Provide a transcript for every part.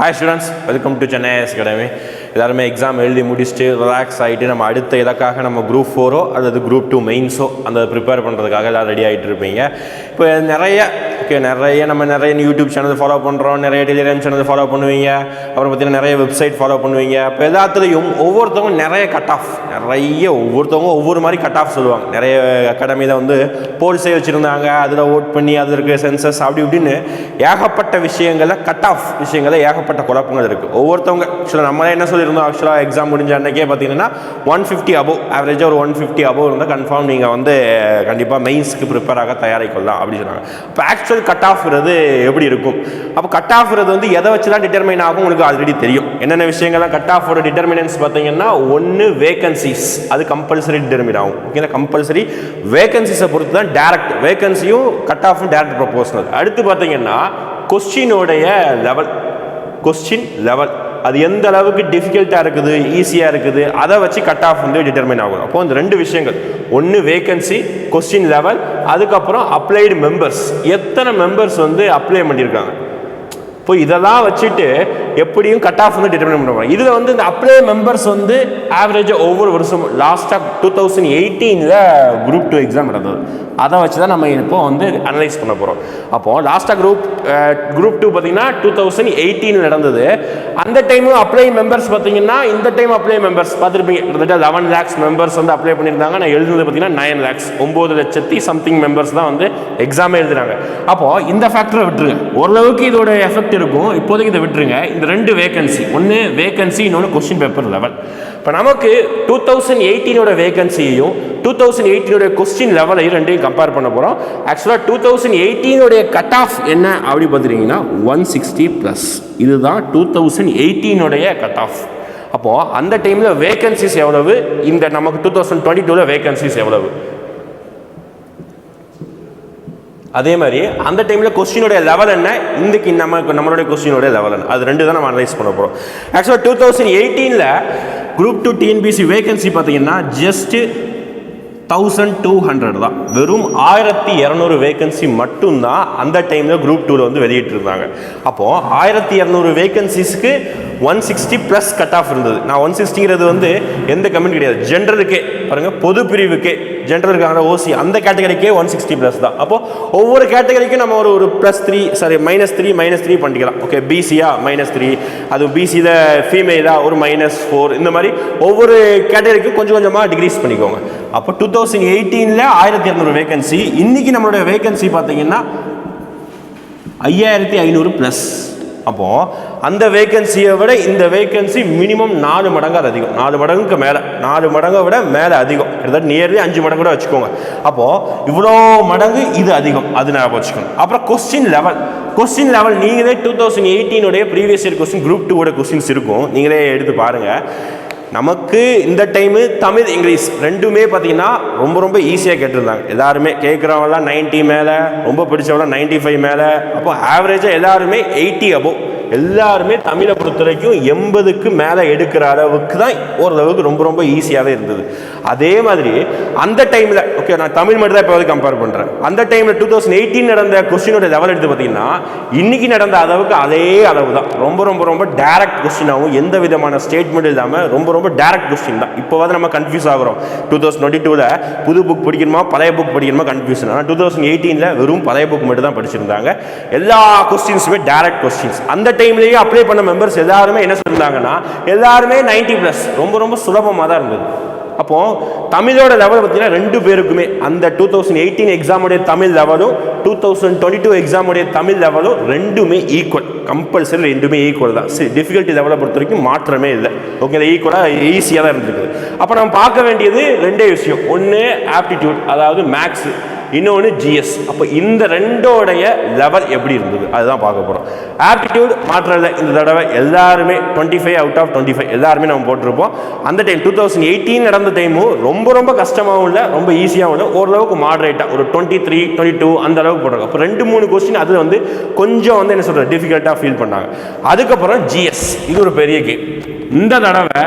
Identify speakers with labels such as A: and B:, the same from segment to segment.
A: Hi students welcome to Chennai IAS academy எல்லாருமே exam எழுதி முடிச்சுட்டு ரிலாக்ஸ் ஆகிட்டு நம்ம அடுத்த இதற்காக நம்ம குரூப் ஃபோரோ அல்லது குரூப் டூ மெயின்ஸோ அந்த ப்ரிப்பேர் பண்ணுறதுக்காக எல்லாம் ரெடி ஆகிட்டு இருப்பீங்க. இப்போ நிறைய ஓகே நிறைய நம்ம நிறைய யூடியூப் சேனல் ஃபாலோ பண்ணுறோம் நிறைய டெலிகிராம் சேனல் ஃபாலோ பண்ணுவீங்க. அப்புறம் பார்த்தீங்கன்னா நிறைய வெப்சைட் ஃபாலோ பண்ணுவீங்க. இப்போ எல்லாத்துலேயும் ஒவ்வொருத்தவங்க நிறைய கட் ஆஃப் நிறைய ஒவ்வொருத்தவங்க ஒவ்வொரு மாதிரி கட் ஆஃப் சொல்லுவாங்க. நிறைய அகாடமியில் வந்து போல்ஸே வச்சுருந்தாங்க. அதில் ஓட் பண்ணி அதில் இருக்க சென்சஸ் அப்படி இப்படின்னு ஏகப்பட்ட விஷயங்களில் கட் ஆஃப் விஷயங்களில் ஏகப்பட்ட குழப்பங்கள் இருக்குது ஒவ்வொருத்தவங்க ஆக்சுவலாக நம்மளே என்ன சொல்லியிருந்தோம்? ஆக்சுவலாக எக்ஸாம் முடிஞ்ச அன்றைக்கே பார்த்தீங்கன்னா ஒன் ஃபிஃப்டி அபவ் ஆவரேஜாக ஒரு ஒன் ஃபிஃப்டி அபவ் இருந்தால் கன்ஃபார்ம் நீங்கள் வந்து கண்டிப்பாக மெயின்ஸ்க்கு ப்ரிப்பேர் ஆக தயாரிக்கொள்ளலாம் அப்படின்னு சொன்னாங்க. இப்போ ஆக்சுவல் கட் ஆஃப்றது எப்படி இருக்கும்? அப்போ கட் ஆஃப்றது வந்து எதை வச்சு தான் டிட்டர்மைன் ஆகும் உங்களுக்கு ஆல்ரெடி தெரியும். என்னென்ன விஷயங்கள்லாம் கட் ஆஃபோட டிட்டர்மினன்ஸ் பார்த்தீங்கன்னா ஒன்று வேகன்சிஸ் அது கம்பல்சரி டிட்டர்மின் ஆகும். ஓகேங்களா கம்பல்சரி வேகன்சிஸை பொறுத்து தான் டேரக்ட் வேகன்சியும் கட் ஆஃபும் டேரக்ட் ப்ரொபோஷனல் அடுத்து பார்த்தீங்கன்னா கொஸ்டினோடைய லெவல் கொஸ்டின் லெவல் அது எந்த அளவுக்கு டிஃபிகல்ட்டாக இருக்குது ஈஸியாக இருக்குது அதை வச்சு கட் ஆஃப் வந்து டிட்டர்மைன் ஆகும். அப்போ அந்த ரெண்டு விஷயங்கள். ஒன்று வேகன்சி கொஸ்டின் லெவல் அதுக்கப்புறம் அப்ளைடு மெம்பர்ஸ் எத்தனை மெம்பர்ஸ் வந்து அப்ளை பண்ணியிருக்காங்க? இப்போ இதெல்லாம் வச்சுட்டு எப்படியும் கட் ஆஃப் வந்து டிட்டர்மின் பண்ணுவாங்க இதில் வந்து இந்த அப்ளை மெம்பர்ஸ் வந்து ஆவரேஜாக ஒவ்வொரு வருஷம் லாஸ்ட்டாக டூ தௌசண்ட் எயிட்டீனில் குரூப் டூ எக்ஸாம் நடந்தது அதை வச்சு தான் நம்ம இப்போ வந்து அனலைஸ் பண்ண போகிறோம் அப்போது லாஸ்ட்டாக குரூப் குரூப் டூ பார்த்தீங்கன்னா டூ தௌசண்ட் எயிட்டீன் நடந்தது. அந்த டைமும் அப்ளை மெம்பர்ஸ் பார்த்தீங்கன்னா இந்த டைம் அப்ளை மெம்பர்ஸ் பார்த்துருப்பீங்க. கிட்டத்தட்ட லெவன் லேக்ஸ் மெம்பர்ஸ் வந்து அப்ளை பண்ணியிருந்தாங்க. நான் எழுதுனது பார்த்தீங்கன்னா நைன் லேக்ஸ் ஒம்பது லட்சத்தி சம்திங் மெம்பர்ஸ் தான் வந்து எக்ஸாமே எழுதுறாங்க அப்போது இந்த ஃபேக்டரை விட்டுருங்க. ஓரளவுக்கு இதோட எஃபெக்ட் இருக்கும். இப்போதைக்கு இதை விட்டுருங்க. இந்த ரெண்டு வேகன்சி ஒன்று வேகன்சி இன்னொன்று கொஸ்டின் பேப்பர் லெவல் இப்போ நமக்கு டூ தௌசண்ட் எயிட்டீனோட வேகன்சியையும் டூ தௌசண்ட் எயிட்டீனோட கொஸ்டின் லெவலையும் ரெண்டையும் கம்பேர் பண்ண போகிறோம் ஆக்சுவலாக டூ தௌசண்ட் எயிட்டீனோடைய கட் ஆஃப் என்ன அப்படி பார்த்துட்டிங்கன்னா ஒன் சிக்ஸ்டி ப்ளஸ் இதுதான் டூ தௌசண்ட் எயிட்டீனுடைய கட் ஆஃப் அப்போது அந்த டைமில் வேகன்சிஸ் எவ்வளவு? இந்த நமக்கு டூ தௌசண்ட் டுவெண்ட்டி டூவில் வேகன்சிஸ் எவ்வளவு? அதே மாதிரி அந்த டைமில் கொஸ்டினுடைய லெவல் என்ன? இன்றைக்கி நம்ம நம்மளுடைய கொஸ்டினுடைய லெவல் என்ன? அது ரெண்டு தான் நம்ம அனலைஸ் பண்ண போகிறோம் ஆக்சுவலாக டூ தௌசண்ட் எயிட்டீனில் குரூப் டூ டிஎன்பிசி வேகன்சி பார்த்தீங்கன்னா ஜஸ்ட்டு தௌசண்ட் டூ ஹண்ட்ரட் தான். வெறும் ஆயிரத்தி இரநூறு வேகன்சி மட்டும்தான் அந்த டைமில் குரூப் டூவில் வந்து வெளியிட்டிருந்தாங்க. அப்போது ஆயிரத்தி இரநூறு வேகன்சிஸ்க்கு one sixty plus cut off இருந்தது. நான் ஒன் சிக்ஸ்டிங்கிறது வந்து எந்த கமெண்ட் கிடையாது. ஜென்ரலுக்கே பாருங்கள் பொது பிரிவுக்கே ஜென்ரலுக்கான ஓசி அந்த கேட்டகரிக்கே ஒன் சிக்ஸ்டி ப்ளஸ் தான். அப்போது ஒவ்வொரு கேட்டகரிக்கும் நம்ம ஒரு ஒரு plus three sorry minus three minus three பண்ணிக்கலாம். ஓகே பிசியா மைனஸ் த்ரீ அது பிசியில் ஃபீமேலாக ஒரு மைனஸ் ஃபோர் இந்த மாதிரி ஒவ்வொரு கேட்டகரிக்கும் கொஞ்சம் கொஞ்சமாக டிக்ரீஸ் பண்ணிக்கோங்க. அப்போ டூ தௌசண்ட் எயிட்டீனில் ஆயிரத்தி இரநூறு வேகன்சி இன்றைக்கி நம்மளுடைய வேகன்சி பார்த்தீங்கன்னா ஐயாயிரத்தி ஐநூறு ப்ளஸ் அப்போது அந்த வேகன்சியை விட இந்த வேகன்சி மினிமம் நாலு மடங்கு அது அதிகம். நாலு மடங்குக்கு மேலே. நாலு மடங்கை விட மேலே அதிகம். கிட்டத்தட்ட நியர்லி அஞ்சு மடங்கு கூட வச்சுக்கோங்க. அப்போது இவ்வளோ மடங்கு இது அதிகம். அது நான் வச்சுக்கணும் அப்புறம் கொஸ்டின் லெவல் கொஸ்டின் லெவல் நீங்களே டூ தௌசண்ட் எயிட்டீனுடைய ப்ரீவியஸ் இயர் கொஸ்டின் குரூப் டூவோட கொஸ்டின்ஸ் இருக்கும். நீங்களே எடுத்து பாருங்கள் நமக்கு இந்த டைமு தமிழ் இங்கிலீஷ் ரெண்டுமே பார்த்தீங்கன்னா ரொம்ப ரொம்ப ஈஸியாக கேட்டிருந்தாங்க. எல்லாருமே கேட்குறவங்களாம் நைன்ட்டி மேலே ரொம்ப பிடிச்சவங்களாம் நைன்ட்டி ஃபைவ் மேலே அப்போ ஆவரேஜாக எல்லாருமே எயிட்டி அபோவ் எல்லாருமே தமிழை பொறுத்த வரைக்கும் எண்பதுக்கு மேலே எடுக்கிற அளவுக்கு தான் ஓரளவுக்கு ரொம்ப ரொம்ப ஈஸியாகவே இருந்தது. அதே மாதிரி அந்த டைமில் ஓகே நான் தமிழ் மட்டும் தான் இப்போ கம்பேர் பண்ணுறேன் அந்த டைமில் டூ தௌசண்ட் எயிட்டீன் நடந்த கொஸ்டினோட லெவல் எடுத்து பார்த்தீங்கன்னா இன்னைக்கு நடந்த அளவுக்கு அதே அளவு தான். ரொம்ப ரொம்ப ரொம்ப டேரக்ட் கொஸ்டினாகவும் எந்த விதமான ஸ்டேட்மெண்ட் இல்லாமல் ரொம்ப ரொம்ப டேரக்ட் கொஸ்டின் தான். இப்போ வந்து நம்ம கன்ஃபியூஸ் ஆகிறோம். டூ தௌசண்ட் டுவெண்ட்டி டூவில் புது புக் படிக்கணுமா பழைய புக் படிக்கணுமா கன்ஃபியூஷன் ஆனால் டூ தௌசண்ட் எயிட்டீனில் வெறும் பழைய புக் மட்டும் தான் படிச்சிருந்தாங்க. எல்லா கொஸ்டின்ஸுமே டேரக்ட் கொஸ்டின்ஸ் அந்த டைம்லேயே அப்ளை பண்ண மெம்பர்ஸ் எல்லாருமே என்ன சொல்லியிருந்தாங்கன்னா எல்லாருமே நைன்ட்டி ப்ளஸ் ரொம்ப ரொம்ப சுலபமாக தான் இருந்தது. அப்போது தமிழோட லெவல் பார்த்தீங்கன்னா ரெண்டு பேருக்குமே அந்த டூ தௌசண்ட் எயிட்டீன் எக்ஸாமுடைய தமிழ் லெவலும் டூ தௌசண்ட் டுவெண்ட்டி டூ எக்ஸாமுடைய தமிழ் லெவலும் ரெண்டுமே ஈக்குவல் கம்பல்சரி ரெண்டுமே ஈக்குவல் தான். சரி டிஃபிகல்ட்டி லெவலை பொறுத்த வரைக்கும் மாற்றமே இல்லை. ஓகே ஈக்குவலாக ஈஸியாக தான் இருந்திருக்குது. அப்போ நம்ம பார்க்க வேண்டியது ரெண்டே விஷயம். ஒன்று ஆப்டிடியூட் அதாவது மேக்ஸு இன்னொன்று ஜிஎஸ் அப்போ இந்த ரெண்டோடைய லெவல் எப்படி இருந்தது? அதுதான் பார்க்க போகிறோம் ஆப்டிடியூட் மாற்றல இல்லை. இந்த தடவை எல்லாருமே twenty five out of twenty five எல்லாருமே நம்ம போட்டிருப்போம். அந்த டைம் டூ தௌசண்ட் எயிட்டீன் நடந்த டைமும் ரொம்ப ரொம்ப கஷ்டமாகவும் இல்லை ரொம்ப ஈஸியாகவும் இல்லை. ஓரளவுக்கு மாடரேட்டாக ஒரு டுவெண்ட்டி த்ரீ டுவெண்ட்டி டூ அந்த அளவுக்கு போட்டிருக்கோம் அப்போ ரெண்டு மூணு கொஸ்டின் அது வந்து கொஞ்சம் வந்து என்ன சொல்கிறது டிஃபிகல்ட்டாக ஃபீல் பண்ணாங்க. அதுக்கப்புறம் ஜிஎஸ் இது ஒரு பெரிய கேம் இந்த தடவை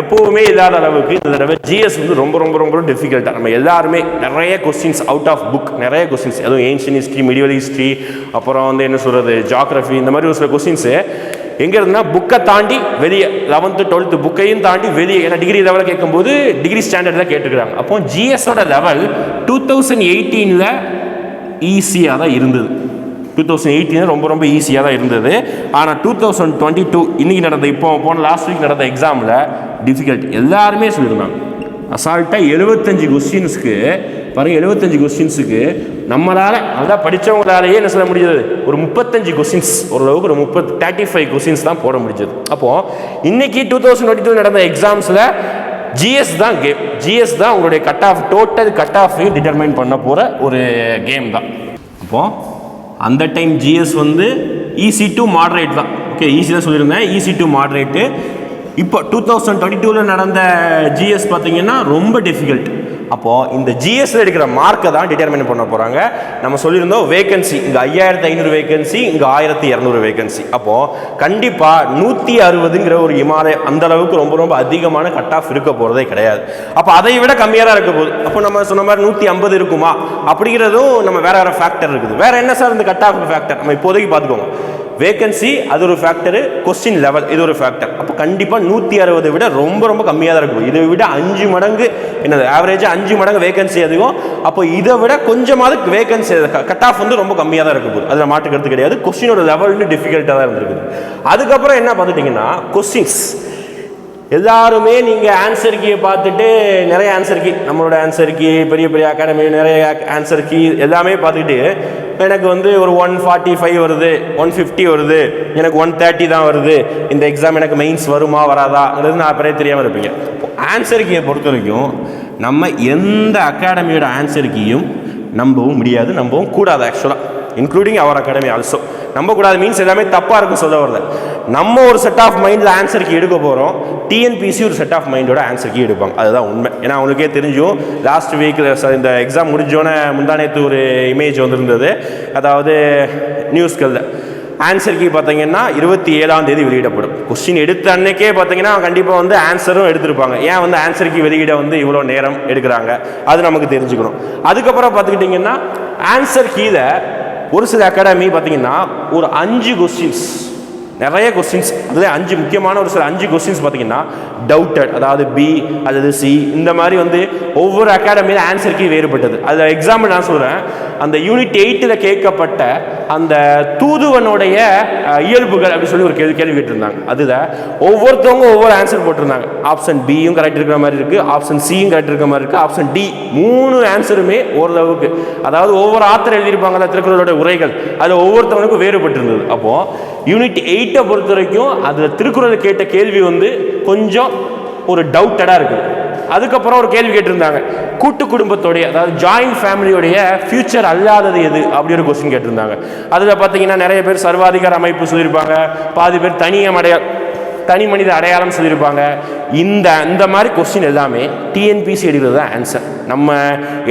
A: எப்போவுமே இல்லாத அளவுக்கு இந்த தடவை ஜிஎஸ் வந்து ரொம்ப ரொம்ப ரொம்ப டிஃபிகல்ட்டாக நம்ம எல்லாருமே நிறைய கொஸ்டின்ஸ் அவுட் ஆஃப் புக் நிறைய கொஸ்டின்ஸ் அதுவும் ஏன்ஷியன் ஹிஸ்ட்ரி மிடிவல் ஹிஸ்ட்ரி அப்புறம் வந்து என்ன சொல்கிறது ஜாக்ரஃபி இந்த மாதிரி ஒரு சில கொஸ்டின்ஸு எங்கே இருந்தால் புக்கை தாண்டி வெளியே லெவன்த்து டுவெல்த்து புக்கையும் தாண்டி வெளியே ஏன்னா டிகிரி லெவலில் கேட்கும்போது டிகிரி ஸ்டாண்டர்டில் கேட்டுக்கிறாங்க அப்போ ஜிஎஸோட லெவல் டூ தௌசண்ட் எயிட்டீனில் ஈஸியாக தான் இருந்தது. டூ தௌசண்ட் எயிட்டீன் ரொம்ப ரொம்ப ஈஸியாக தான் இருந்தது. ஆனால் டூ தௌசண்ட் டுவெண்ட்டி டூ இன்றைக்கி நடந்த இப்போ போன லாஸ்ட் வீக் நடந்த எக்ஸாமில் டிஃபிகல்ட் எல்லாருமே சொல்லியிருந்தாங்க. அசால்ட்டாக எழுபத்தஞ்சு கொஸ்டின்ஸ்க்கு பாருங்கள் எழுபத்தஞ்சு கொஸ்டின்ஸுக்கு நம்மளால் நல்லா படித்தவங்களாலேயே என்ன சொல்ல முடியாது ஒரு முப்பத்தஞ்சு கொஸ்டின்ஸ் ஓரளவுக்கு ஒரு முப்பத் தேர்ட்டி ஃபைவ் கொஸ்டின்ஸ் தான் போட முடிஞ்சது. அப்போது இன்றைக்கி டூ தௌசண்ட் டுவெண்ட்டி டூ நடந்த எக்ஸாம்ஸில் ஜிஎஸ் தான் கேம் ஜிஎஸ் தான் உங்களுடைய cut off total cut off determine பண்ண போகிற ஒரு கேம் தான். அப்போது அந்த டைம் ஜிஎஸ் வந்து ஈஸி டு மாட்ரேட் தான். ஓகே ஈஸி தான் சொல்லியிருந்தேன். ஈஸி டு மாட்ரேட்டு இப்போ டூ தௌசண்ட் டுவெண்ட்டி டூவில் நடந்த ஜிஎஸ் பார்த்தீங்கன்னா ரொம்ப டிஃபிகல்ட் அப்போது இந்த ஜிஎஸ்சில் எடுக்கிற மார்க்கை தான் டிட்டர்மின் பண்ண போகிறாங்க நம்ம சொல்லியிருந்தோம் வேகன்சி இங்கே ஐயாயிரத்தி ஐநூறு வேகன்சி இங்கே ஆயிரத்தி இரநூறு வேகன்சி அப்போது கண்டிப்பாக நூற்றி அறுபதுங்கிற ஒரு இமாலய அந்த அளவுக்கு ரொம்ப ரொம்ப அதிகமான கட் ஆஃப் இருக்க போகிறதே கிடையாது. அப்போ அதை விட கம்மியாக தான் இருக்க போகுது. அப்போ நம்ம சொன்ன மாதிரி நூற்றி ஐம்பது இருக்குமா? அப்படிங்கிறதும் நம்ம வேற வேறு ஃபேக்டர் இருக்குது. வேறு என்ன சார் இந்த கட் ஆஃப் ஃபேக்டர் நம்ம இப்போதைக்கு பார்த்துக்கோங்க. வேகன்சி அது ஒரு ஃபேக்டரு கொஸ்டின் லெவல் இது ஒரு ஃபேக்டர் அப்போ கண்டிப்பாக நூற்றி அறுபதை விட ரொம்ப ரொம்ப கம்மியாக தான் இருக்கும். இதை விட அஞ்சு மடங்கு என்னது ஆவரேஜாக அஞ்சு மடங்கு வேகன்சி அதிகம். அப்போ இதை விட கொஞ்சமாவது வேகன்சி கட் ஆஃப் வந்து ரொம்ப கம்மியாக தான் இருக்கும் அதில் மாட்டுக்கிறது கிடையாது. கொஸ்டினோட லெவல்னு டிஃபிகல்ட்டாக தான் இருந்திருக்குது. அதுக்கப்புறம் என்ன பார்த்துட்டிங்கன்னா கொஸ்டின்ஸ் எல்லாருமே நீங்கள் ஆன்சர் கீயை பார்த்துட்டு நிறைய ஆன்சர் கீ நம்மளோட ஆன்சர் கீ பெரிய பெரிய அகாடமி நிறைய ஆன்சர் கீ எல்லாமே பார்த்துக்கிட்டு எனக்கு வந்து ஒரு ஒன் ஃபார்ட்டி ஃபைவ் வருது ஒன் ஃபிஃப்டி வருது எனக்கு ஒன் தேர்ட்டி தான் வருது இந்த எக்ஸாம் எனக்கு மெயின்ஸ் வருமா வராதாங்கிறது நான் அப்புறம் தெரியாமல் இருப்பீங்க. ஆன்சர் கீயை பொறுத்த வரைக்கும் நம்ம எந்த அகாடமியோட ஆன்சர் கீயும் நம்பவும் முடியாது நம்பவும் கூடாது ஆக்சுவலாக இன்க்ளூடிங் அவர் அகாடமி ஆல்சோ நம்பக்கூடாது மீன்ஸ் எல்லாமே தப்பாக இருக்கும் சொல்ல வரல. நம்ம ஒரு செட் ஆஃப் மைண்டில் ஆன்சருக்கு எடுக்க போகிறோம் டிஎன்பிசி ஒரு செட் ஆஃப் மைண்டோட ஆன்சருக்கு எடுப்பாங்க. அதுதான் உண்மை. ஏன்னா அவங்களுக்கே தெரிஞ்சும் லாஸ்ட் வீக்கில் இந்த எக்ஸாம் முடிஞ்சோன்னே முந்தானேத்து ஒரு இமேஜ் வந்திருந்தது. அதாவது நியூஸ்களில் ஆன்சர் கீ பார்த்தீங்கன்னா இருபத்தி ஏழாம் தேதி வெளியிடப்படும். கொஸ்டின் எடுத்த அன்னைக்கே பார்த்தீங்கன்னா கண்டிப்பாக வந்து ஆன்சரும் எடுத்திருப்பாங்க. ஏன் வந்து ஆன்சர் கீ வெளியிட வந்து இவ்வளோ நேரம் எடுக்கிறாங்க? அது நமக்கு தெரிஞ்சுக்கணும். அதுக்கப்புறம் பார்த்துக்கிட்டிங்கன்னா ஆன்சர் கீழே ஒரு சில அகாடமி பார்த்தீங்கன்னா ஒரு அஞ்சு கொஸ்டின்ஸ் நிறைய கொஸ்டின்ஸ் அதில் அஞ்சு முக்கியமான ஒரு சில அஞ்சு கொஸ்டின்ஸ் பார்த்தீங்கன்னா டவுட்டட் அதாவது பி அல்லது சி இந்த மாதிரி வந்து ஒவ்வொரு அகாடமியில் ஆன்சருக்கு வேறுபட்டது. அதில் எக்ஸாம்பிள் நான் சொல்கிறேன் அந்த யூனிட் எயிட்டில் கேட்கப்பட்ட அந்த தூதுவனுடைய இயல்புகள் அப்படின்னு சொல்லி ஒரு கேள்வி கேள்வி கேட்டிருந்தாங்க. அதுதான் ஒவ்வொருத்தவங்க ஒவ்வொரு ஆன்சர் போட்டிருந்தாங்க. ஆப்ஷன் பியும் கரெக்ட் இருக்கிற மாதிரி இருக்குது ஆப்ஷன் சியும் கரெக்ட் இருக்கிற மாதிரி இருக்குது ஆப்ஷன் டி மூணு ஆன்சருமே ஓரளவுக்கு. அதாவது ஒவ்வொரு ஆத்தர் எழுதியிருப்பாங்கல்ல திருக்குறளோட உரைகள். அது ஒவ்வொருத்தவனுக்கும் வேறுபட்டிருந்தது. அப்போது யூனிட் எயிட்டை பொறுத்த வரைக்கும் அதில் திருக்குறளை கேட்ட கேள்வி வந்து கொஞ்சம் ஒரு டவுட்டடாக இருக்குது அதுக்கப்புறம் ஒரு கேள்வி கேட்டிருந்தாங்க. கூட்டு குடும்பத்தோடைய அதாவது ஜாயிண்ட் ஃபேமிலியோடைய ஃபியூச்சர் அல்லாதது எது? அப்படி ஒரு கொஸ்டின் கேட்டிருந்தாங்க. அதில் பார்த்தீங்கன்னா நிறைய பேர் சர்வாதிகார அமைப்பு சொல்லியிருப்பாங்க. பாதி பேர் தனியமடைய தனி மனித அடையாளம் சொல்லியிருப்பாங்க. இந்த இந்த மாதிரி கொஸ்டின் எல்லாமே டிஎன்பிசி எடுக்கிறது தான் ஆன்சர் நம்ம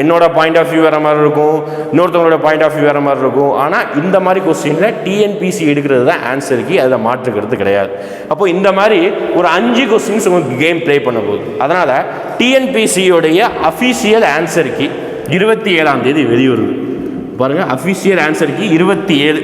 A: என்னோட பாயிண்ட் ஆஃப் வியூ வேறு மாதிரி இருக்கும் இன்னொருத்தவங்களோட பாயிண்ட் ஆஃப் வியூ வேறு மாதிரி இருக்கும். ஆனால் இந்த மாதிரி கொஸ்டினில் டிஎன்பிசி எடுக்கிறது தான் ஆன்சருக்கு அதில் மாற்றுக்கிறது கிடையாது. அப்போ இந்த மாதிரி ஒரு அஞ்சு கொஸ்டின்ஸ் உங்களுக்கு கேம் ப்ளே பண்ண போகுது. அதனால் டிஎன்பிசியோடைய அஃபீஷியல் ஆன்சருக்கு இருபத்தி ஏழாம் தேதி வெளிவருது. பாருங்கள் அஃபீஷியல் ஆன்சருக்கு இருபத்தி ஏழு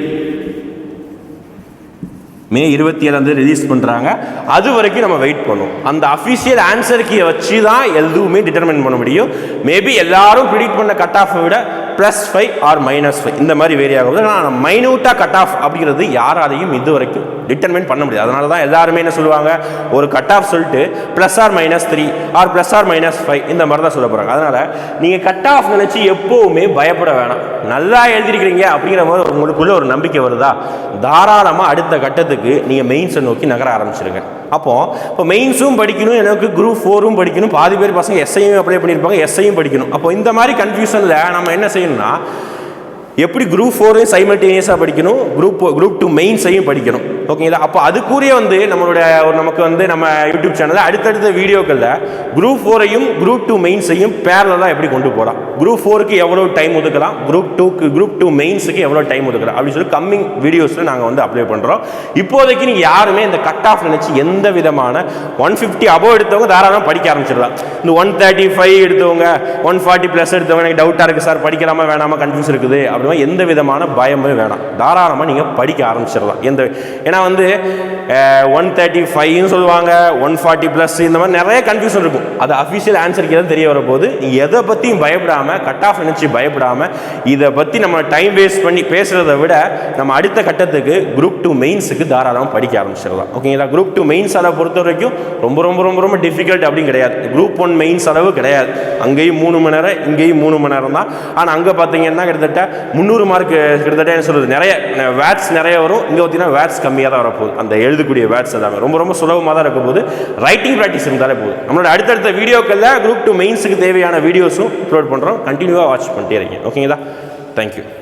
A: மே இருபத்தி ஏழாம் தேதி ரிலீஸ் பண்ணுறாங்க அது வரைக்கும் நம்ம வெயிட் பண்ணும். அந்த அஃபிஷியல் ஆன்சர் கீயை வச்சு தான் எதுவுமே டிட்டர்மின் பண்ண முடியும். மேபி எல்லாரும் ப்ரிடிக்ட் பண்ண கட் ஆஃபை விட plus five or minus five இந்த மாதிரி வேரி ஆகுது. ஆனால் மைனூட்டாக கட் ஆஃப் அப்படிங்கிறது யாராலையும் இது வரைக்கும் டிட்டர்மெண்ட் பண்ண முடியாது. அதனால தான் எல்லாருமே என்ன சொல்லுவாங்க? ஒரு கட் ஆஃப் சொல்லிட்டு plus or minus three or plus or minus five இந்த மாதிரி தான் சொல்ல போகிறாங்க அதனால் நீங்கள் கட் ஆஃப் நினச்சி எப்போவுமே பயப்பட வேணாம். நல்லா எழுதிருக்கிறீங்க அப்படிங்கிற மாதிரி உங்களுக்குள்ளே ஒரு நம்பிக்கை வருதா? தாராளமாக அடுத்த கட்டத்துக்கு நீங்கள் மெயின்ஸை நோக்கி நகர ஆரம்பிச்சிருங்க. அப்போது இப்போ மெயின்ஸும் படிக்கணும் எனக்கு குரூப் ஃபோரும் படிக்கணும் பாதி பேர் பசங்க எஸ்ஐயும் அப்ளை பண்ணியிருப்பாங்க எஸ்ஐயும் படிக்கணும். அப்போ இந்த மாதிரி கன்ஃபியூஷனில் நம்ம என்ன செய்யணும்னா எப்படி குரூப் ஃபோரையும் சைமல்டேனியஸாக படிக்கணும் குரூப் குரூப் டூ மெயின்ஸையும் படிக்கணும். ஓகேங்களா? அப்போ அதுக்குரிய வந்து நம்மளுடைய ஒரு நமக்கு வந்து நம்ம யூடியூப் சேனலில் அடுத்தடுத்த வீடியோக்களில் குரூப் ஃபோரையும் குரூப் டூ மெயின்ஸையும் பேரலாக எப்படி கொண்டு போகலாம் குரூப் ஃபோருக்கு எவ்வளோ டைம் ஒதுக்கலாம்? குரூப் டூக்கு குரூப் டூ மெயின்ஸுக்கு எவ்வளோ டைம் ஒதுக்கலாம்? அப்படின்னு சொல்லி கம்மிங் வீடியோஸில் நாங்கள் வந்து அப்ளை பண்ணுறோம் இப்போதைக்கு நீங்கள் யாருமே இந்த கட் ஆஃப் நினச்சி எந்த விதமான ஒன் ஃபிஃப்டி அபோவ் எடுத்தவங்க தாராளமாக படிக்க ஆரம்பிச்சிடலாம். இந்த ஒன் தேர்ட்டி ஃபைவ் எடுத்தவங்க ஒன் ஃபார்ட்டி ப்ளஸ் எடுத்தவங்க எனக்கு டவுட்டாக இருக்குது சார் படிக்கலாமா வேணாமா கன்ஃபியூஸ் இருக்குது. அப்படின்னா எந்த விதமான பயமே வேணாம். தாராளமாக நீங்கள் படிக்க ஆரம்பிச்சிடலாம். எந்த ஏன்னா வந்து ஒன் தேர்ட்டி ஃபைவ்னு சொல்லுவாங்க ஒன் ஃபார்ட்டி ப்ளஸ் இந்த மாதிரி நிறைய கன்ஃபியூஷன் இருக்கும். அது அஃபிஷியல் ஆன்சருக்கு எதாவது தெரிய வரப்போது எதை பற்றியும் பயப்படாமல் கட் ஆஃப் நினச்சி பயப்படாமல் இதை பற்றி நம்ம டைம் வேஸ்ட் பண்ணி பேசுகிறத விட நம்ம அடுத்த கட்டத்துக்கு குரூப் டூ மெயின்ஸுக்கு தாராளமாக படிக்க ஆரம்பிச்சிடலாம். ஓகேங்களா குரூப் டூ மெயின்ஸ் அளவு பொறுத்த வரைக்கும் ரொம்ப ரொம்ப ரொம்ப ரொம்ப டிஃபிகல்ட் அப்படின்னு கிடையாது. குரூப் ஒன் மெயின்ஸ் அளவு கிடையாது. அங்கேயும் மூணு மணி நேரம் இங்கேயும் மூணு மணி நேரம் தான். ஆனால் அங்கே பார்த்தீங்கன்னா கிட்டத்தட்ட முந்நூறு மார்க் கிட்டத்தட்ட என்ன சொல்கிறது நிறைய வேட்ஸ் நிறைய வரும். இங்கே பார்த்தீங்கன்னா வேட்ஸ் கம்மியாக தான் வரப்போகுது அந்த எழுதக்கூடிய வேர்ட்ஸ் எல்லாமே. ரொம்ப ரொம்ப சுலபமாக தான் இருக்க போகுது. ரைட்டிங் ப்ராக்டிஸ் இருந்தாலே போதும் நம்மளோட அடுத்தடுத்த வீடியோக்களில் குரூப் டூ மெயின்ஸுக்கு தேவையான வீடியோஸும் அப்லோட் பண்ணுறோம் கண்டினியூவாக வாட்ச் பண்ணிட்டே இருக்கீங்க. ஓகேங்களா தேங்க்யூ